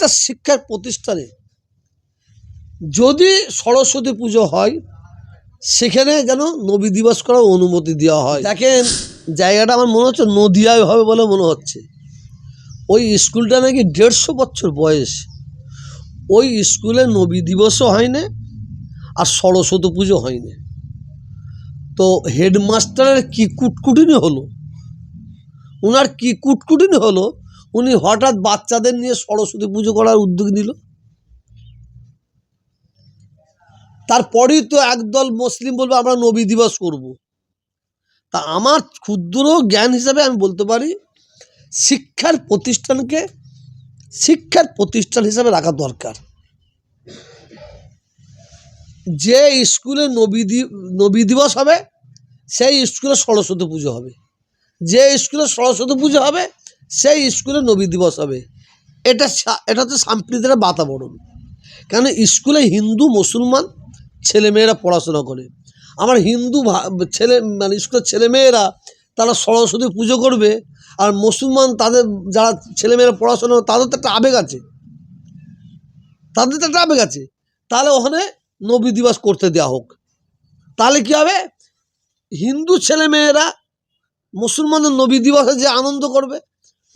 প্রত্যেকটা শিক্ষার প্রতিষ্ঠানে যদি সরস্বতী পুজো হয়, সেখানে যেন নবী দিবস করার অনুমতি দেওয়া হয়। দেখেন, জায়গাটা আমার মনে হচ্ছে নদিয়ায় হবে বলে মনে হচ্ছে। ওই স্কুলটা নাকি দেড়শো বছর বয়স। ওই স্কুলে নবী দিবসও হয় না আর সরস্বতী পুজো হয় না তো হেডমাস্টারের কি কুটকুটিনি হলো? ওনার কি কুটকুটিনি হলো? উনি হঠাৎ বাচ্চাদের নিয়ে সরস্বতী পুজো করার উদ্যোগ নিল। তারপরেই তো একদল মুসলিম বলবে, আমরা নবী দিবস করব। তা আমার ক্ষুদ্র জ্ঞান হিসাবে আমি বলতে পারি, শিক্ষার প্রতিষ্ঠানকে, শিক্ষার প্রতিষ্ঠান হিসাবে রাখা দরকার। যে স্কুলে নবী নবী দিবস হবে, সেই স্কুলে সরস্বতী পুজো হবে। যে স্কুলে সরস্বতী পুজো হবে সেই স্কুলে নবী দিবস হবে। এটা এটা হচ্ছে সাম্প্রদায়িক বাতাবরণ। কেন স্কুলে হিন্দু, মুসলমান ছেলেমেয়েরা পড়াশোনা করে। আমার হিন্দু ছেলে মানে স্কুলের ছেলেমেয়েরা তারা সরস্বতী পুজো করবে, আর মুসলমান তাদের যারা ছেলেমেয়েরা পড়াশোনা তাদের তো একটা আবেগ আছে। তাদের তো একটা আবেগ আছে। তাহলে ওখানে নবী দিবস করতে দেওয়া হোক। তাহলে কী হবে? হিন্দু ছেলেমেয়েরা মুসলমানদের নবী দিবসে যে আনন্দ করবে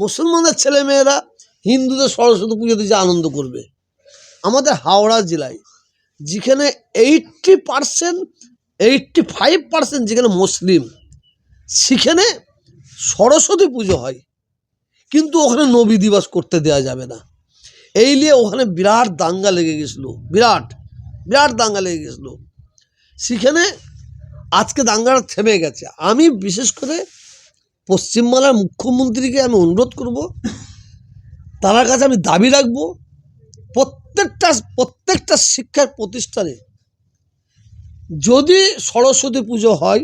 মুসলমানদের ছেলেমেয়েরা হিন্দুদের সরস্বতী পুজোতে যে আনন্দ করবে। আমাদের হাওড়া জেলায় যেখানে eighty percent eighty five percent যেখানে মুসলিম, সেখানে সরস্বতী পুজো হয়। কিন্তু ওখানে নবী দিবস করতে দেওয়া যাবে না। এই নিয়ে ওখানে বিরাট দাঙ্গা লেগে গেছিল, বিরাট বিরাট দাঙ্গা লেগে গেছিল। সেখানে আজকে দাঙ্গাটা থেমে গেছে। আমি বিশেষ করে পশ্চিমবাংলার মুখ্যমন্ত্রীকে আমি অনুরোধ করব, তার কাছে আমি দাবি রাখব, প্রত্যেকটা প্রত্যেকটা শিক্ষার প্রতিষ্ঠানে যদি সরস্বতী পুজো হয়,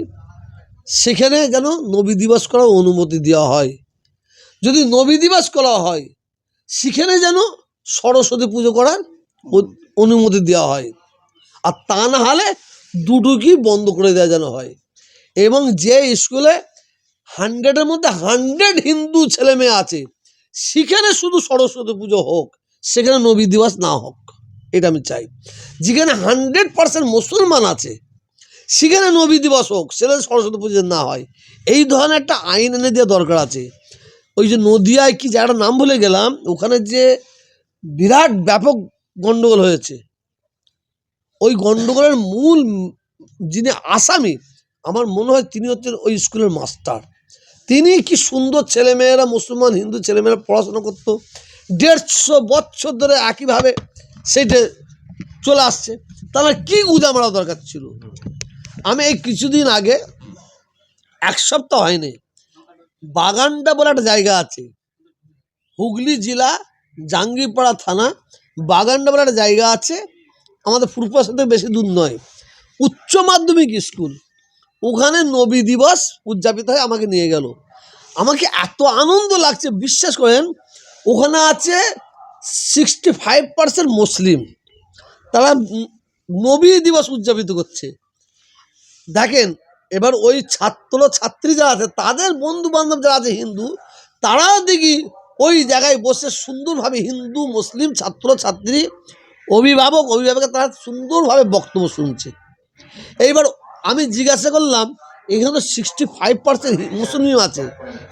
সেখানে যেন নবী দিবস করার অনুমতি দেওয়া হয়। যদি নবী দিবস করা হয়, সেখানে যেন সরস্বতী পুজো করার অনুমতি দেওয়া হয়। আর তা না হলে দুটোকেই বন্ধ করে দেওয়া যেন হয়। এবং যে স্কুলে হান্ড্রেডের মধ্যে হান্ড্রেড হিন্দু ছেলে মেয়ে আছে। সেখানে শুধু সরস্বতী পুজো হোক, সেখানে নবী দিবস না হোক, এটা আমি চাই। যেখানে হান্ড্রেড পার্সেন্ট মুসলমান আছে, সেখানে নবী দিবস হোক, সেখানে সরস্বতী পুজো না হয়, এই ধরনের একটা আইন এনে দেওয়া দরকার আছে। ওই যে নদিয়ায় কি জায়গাটার নাম ভুলে গেলাম, ওখানে যে বিরাট ব্যাপক গণ্ডগোল হয়েছে। ওই গণ্ডগোলের মূল, যিনি আসামি, আমার মনে হয় তিনি হচ্ছেন ওই স্কুলের মাস্টার। তিনি কি সুন্দর ছেলেমেয়েরা, মুসলমান, হিন্দু ছেলেমেয়েরা পড়াশোনা করতো? দেড়শো বছর ধরে একইভাবে সেইটা চলে আসছে। তাহলে কি উদা মারা দরকার ছিল? আমি এই কিছুদিন আগে, এক সপ্তাহ হয়নি, বাগানটা বলে একটা জায়গা আছে। হুগলি জেলা, জাঙ্গিপাড়া থানা, বাগানটা বলে একটা জায়গা আছে। আমাদের ফুরপুরা সাথে বেশি দূর নয়। উচ্চ মাধ্যমিক স্কুল। ওখানে নবী দিবস উদযাপিত হয়ে, আমাকে নিয়ে গেল। আমাকে এত আনন্দ লাগছে, বিশ্বাস করেন, ওখানে আছে সিক্সটি ফাইভ পার্সেন্ট মুসলিম। তারা নবী দিবস উদযাপিত করছে। দেখেন, এবার ওই ছাত্র ছাত্রী যারা আছে, তাদের বন্ধু বান্ধব যারা আছে হিন্দু, তারাও দেখি ওই জায়গায় বসে সুন্দরভাবে হিন্দু, মুসলিম ছাত্র ছাত্রী, অভিভাবক, অভিভাবকের তারা সুন্দরভাবে বক্তব্য শুনছে। এইবার আমি জিজ্ঞাসা করলাম, এখানে তো সিক্সটি ফাইভ পার্সেন্ট মুসলিম আছে,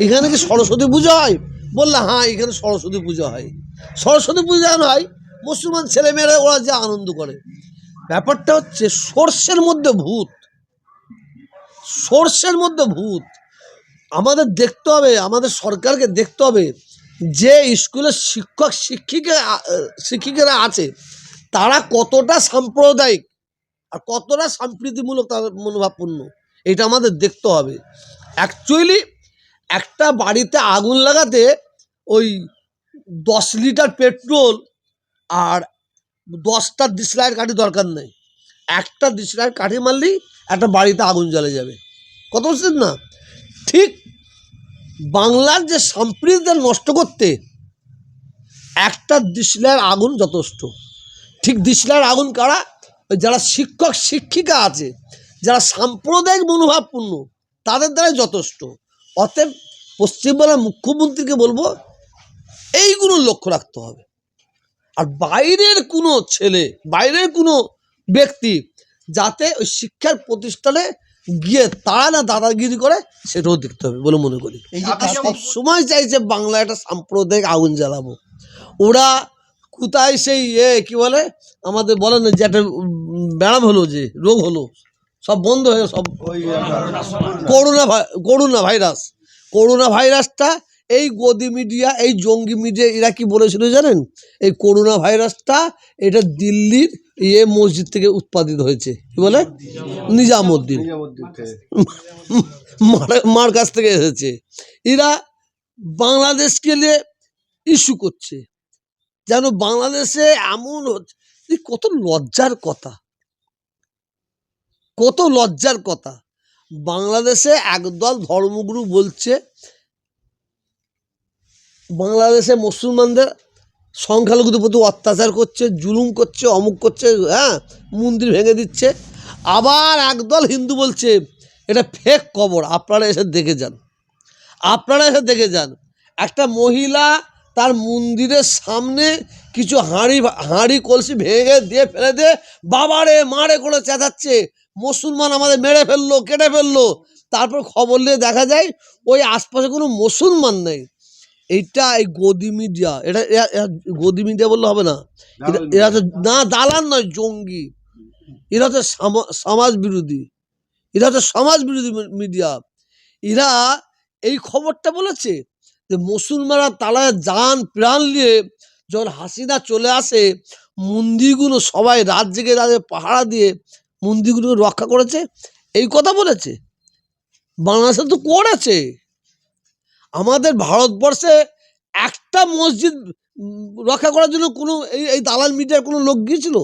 এখানে কি সরস্বতী পুজো হয়? বললে হ্যাঁ এখানে সরস্বতী পুজো হয়। সরস্বতী পুজো যেন হয়, মুসলমান ছেলেমেয়েরা ওরা যে আনন্দ করে। ব্যাপারটা হচ্ছে, সর্ষের মধ্যে ভূত, সর্ষের মধ্যে ভূত। আমাদের দেখতে হবে, আমাদের সরকারকে দেখতে হবে যে স্কুলের শিক্ষক, শিক্ষিকা শিক্ষিকারা আছে, তারা কতটা সাম্প্রদায়িক আর কতটা সম্প্রীতিমূলক তাদের মনোভাবপূর্ণ, এটা আমাদের দেখতে হবে। অ্যাকচুয়ালি একটা বাড়িতে আগুন লাগাতে ওই দশ লিটার পেট্রোল আর দশটা ডিসলাইট কাঠি দরকার নেই। একটা ডিসলাইট কাঠি মারলেই একটা বাড়িতে আগুন জ্বলে যাবে। কত বলছেন না? ঠিক বাংলার যে সম্প্রীতিটা নষ্ট করতে একটা ডিসলাইয়ের আগুন যথেষ্ট। ঠিক ডিসলাইয়ের আগুন কারা? যারা শিক্ষক শিক্ষিকা আছে যারা সাম্প্রদায়িক মনোভাবপূর্ণ তাদের দ্বারাই যথেষ্ট। অতএব পশ্চিমবাংলার মুখ্যমন্ত্রীকে বলব এইগুলো লক্ষ্য রাখতে হবে। আর বাইরের কোনো ছেলে বাইরের কোনো ব্যক্তি যাতে ওই শিক্ষার প্রতিষ্ঠানে গিয়ে তারা না দাদাগিরি করে সেটাও দেখতে হবে বলে মনে করি। এই যে সব সময় চাইছে বাংলা একটা সাম্প্রদায়িক আগুন জ্বালাবো। ওরা কোথায় সেই এ, কি বলে? আমাদের বলে না যে একটা ব্যায়াম হলো যে, রোগ হলো। সব বন্ধ হয়ে সব করোনা করোনা ভাইরাস। করোনা ভাইরাসটা এই গদি মিডিয়া, এই জঙ্গি মিডিয়া এরা কি বলেছিল জানেন? এই করোনা ভাইরাসটা এটা দিল্লির ইয়ে মসজিদ থেকে উৎপাদিত হয়েছে। কি বলে? নিজামুদ্দিন। মার কাছ থেকে এসেছে। এরা বাংলাদেশকে নিয়ে ইস্যু করছে। যেন বাংলাদেশে এমন হচ্ছে কত লজ্জার কথা। কত লজ্জার কথা। বাংলাদেশে একদল ধর্মগুরু বলছে, বাংলাদেশে মুসলমানদের সংখ্যালঘুদের প্রতি অত্যাচার করছে, জুলুম করছে, অমুক করছে হ্যাঁ মন্দির ভেঙে দিচ্ছে। আবার একদল হিন্দু বলছে, এটা ফেক কবর আপনারা এসে দেখে যান। আপনারা এসে দেখে যান। একটা মহিলা তার মন্দিরের সামনে কিছু হাঁড়ি হাঁড়ি কলসি ভেঙে দিয়ে ফেলে দিয়ে বাবারে মারে করে চেঁচাচ্ছে। মুসলমান আমাদের মেরে ফেলল কেটে ফেলল। তারপর খবর নিয়ে দেখা যায় ওই আশপাশে কোনো মুসলমান নেই। এইটা এই গদি মিডিয়া এটা গদি মিডিয়া বললে হবে না। এরা- তো না দালান নয় জঙ্গি। এরা তো সামা- সমাজ বিরোধী। এরা তো সমাজ বিরোধী মিডিয়া। এরা এই খবরটা বলেছে যে মুসলমানরা তালায় যান প্রাণ নিয়ে যখন হাসিনা চলে আসে, মন্দিরগুলো সবাই রাত জেগে রাতে পাহারা দিয়ে মন্দিরগুলো রক্ষা করেছে। এই কথা বলেছে। বাংলাদেশে তো করেছে। আমাদের ভারতবর্ষে একটা মসজিদ রক্ষা করার জন্য কোনো এই এই দালাল মিডিয়ার কোনো লোক গিয়েছিল?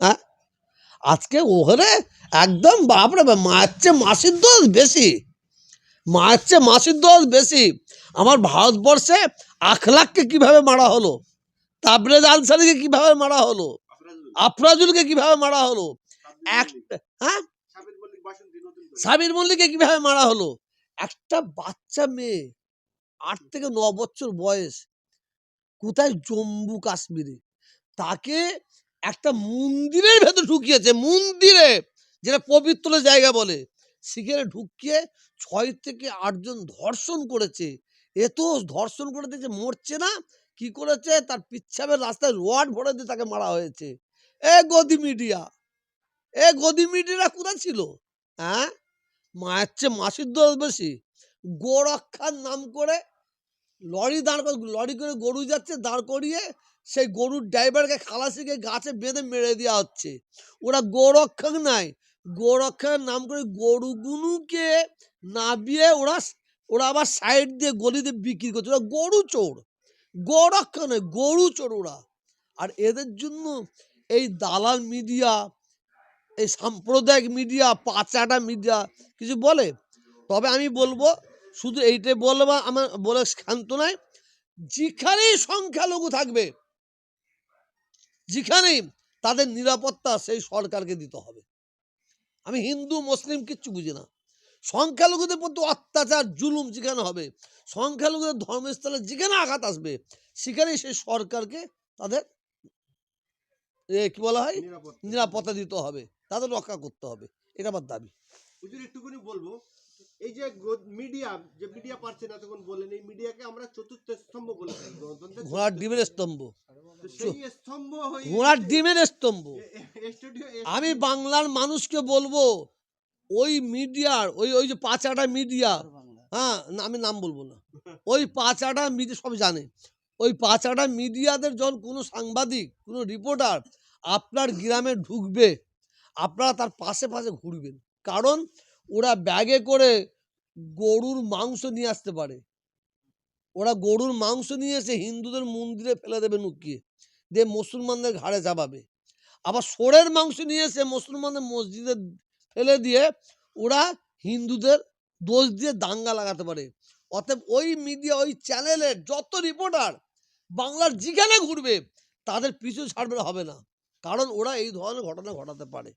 হ্যাঁ? আজকে ওখানে একদম বাপরে চেয়ে মাসির দোষ বেশি। চেয়ে মাসির দোষ বেশি। আমার ভারতবর্ষে আখলাককে কীভাবে মারা হলো? তাবরেজ আনসারিকে কীভাবে মারা হলো? আফরাজুলকে কীভাবে মারা হলো? হ্যাঁ? সাবির মল্লিককে কীভাবে মারা হলো? একটা বাচ্চা মেয়ে, আট থেকে ন বছর বয়স, কোথায়? জম্মু কাশ্মীরে। তাকে একটা মন্দিরের ভেতর ঢুকিয়েছে, মন্দিরে, যেটা পবিত্র জায়গা বলে। সেখানে ঢুকিয়ে ছয় থেকে আটজন ধর্ষণ করেছে। এ তো ধর্ষণ করে দিয়েছে মরছে না, কি করেছে? তার পিচ্ছাবের রাস্তায় রোয়াড ভরে দিয়ে তাকে মারা হয়েছে। এ গদি মিডিয়া, এ গদি মিডিয়ারা কোথায় ছিল? হ্যাঁ মায়ের চেয়ে মাসির দোষ বেশি। গোরক্ষার নাম করে লরি দাঁড় করে, লরি করে গরু যাচ্ছে, দাঁড় করিয়ে সেই গরুর ড্রাইভারকে খালাসিকে গাছে বেঁধে মেরে দেওয়া হচ্ছে। ওরা গোরক্ষক নাই গোরক্ষার নাম করে গরুগুলোকে নাবিয়ে ওরা ওরা আবার সাইড দিয়ে গলিতে বিক্রি করছে। ওরা গরু চোর। গোরক্ষক নয়, গরু চোর ওরা। আর এদের জন্য এই দালাল মিডিয়া, এই সাম্প্রদায়িক মিডিয়া, পাচাটা মিডিয়া কিছু বলে? তবে আমি বলব, শুধু এইটাই বলব আমার, বলে ক্ষান্ত নয়, যেখানেই সংখ্যালঘু থাকবে, যেখানেই তাদের নিরাপত্তা সেই সরকারকে দিতে হবে। আমি হিন্দু মুসলিম কিচ্ছু বুঝি না। সংখ্যালঘুদের প্রতি অত্যাচার জুলুম যেখানে হবে সংখ্যালঘুদের ধর্মস্থলে যেখানে আঘাত আসবে সেখানেই সেই সরকারকে তাদের কি বলা হয়? নিরাপত্তা। দিতে হবে তাদের রক্ষা করতে হবে এটা আমার দাবি। একটুখানি বলব এই যে মিডিয়া যে মিডিয়া পারছে না তখন বলেন এই মিডিয়াকে আমরা চতুর্থ স্তম্ভ বলে থাকি গণতন্ত্রের ঘোড়ার ডিমের স্তম্ভ। ঘোড়ার ডিমের স্তম্ভ। আমি বাংলার মানুষকে বলব ওই মিডিয়ার ওই ওই যে পাঁচাটা মিডিয়া হ্যাঁ আমি নাম বলব না। ওই পাঁচাটা মিডিয়া সব জানে। ওই পাঁচাটা মিডিয়াদের যখন কোনো সাংবাদিক কোনো রিপোর্টার আপনার গ্রামে ঢুকবে আপনারা তার পাশে পাশে ঘুরবেন। কারণ ওরা ব্যাগে করে গরুর মাংস নিয়ে আসতে পারে। ওরা গরুর মাংস নিয়ে এসে হিন্দুদের মন্দিরে ফেলে দেবে নুকিয়ে। দিয়ে মুসলমানদের ঘাড়ে চাপাবে। আবার সোরের মাংস নিয়ে সে মুসলমানদের মসজিদে ফেলে দিয়ে ওরা হিন্দুদের দোষ দিয়ে দাঙ্গা লাগাতে পারে। অতএব ওই মিডিয়া, ওই চ্যানেলের যত রিপোর্টার বাংলার যেখানে ঘুরবে, তাদের পিছু ছাড়বে হবে না। কারণ ওরা এই ধরনের ঘটনা ঘটাতে পারে।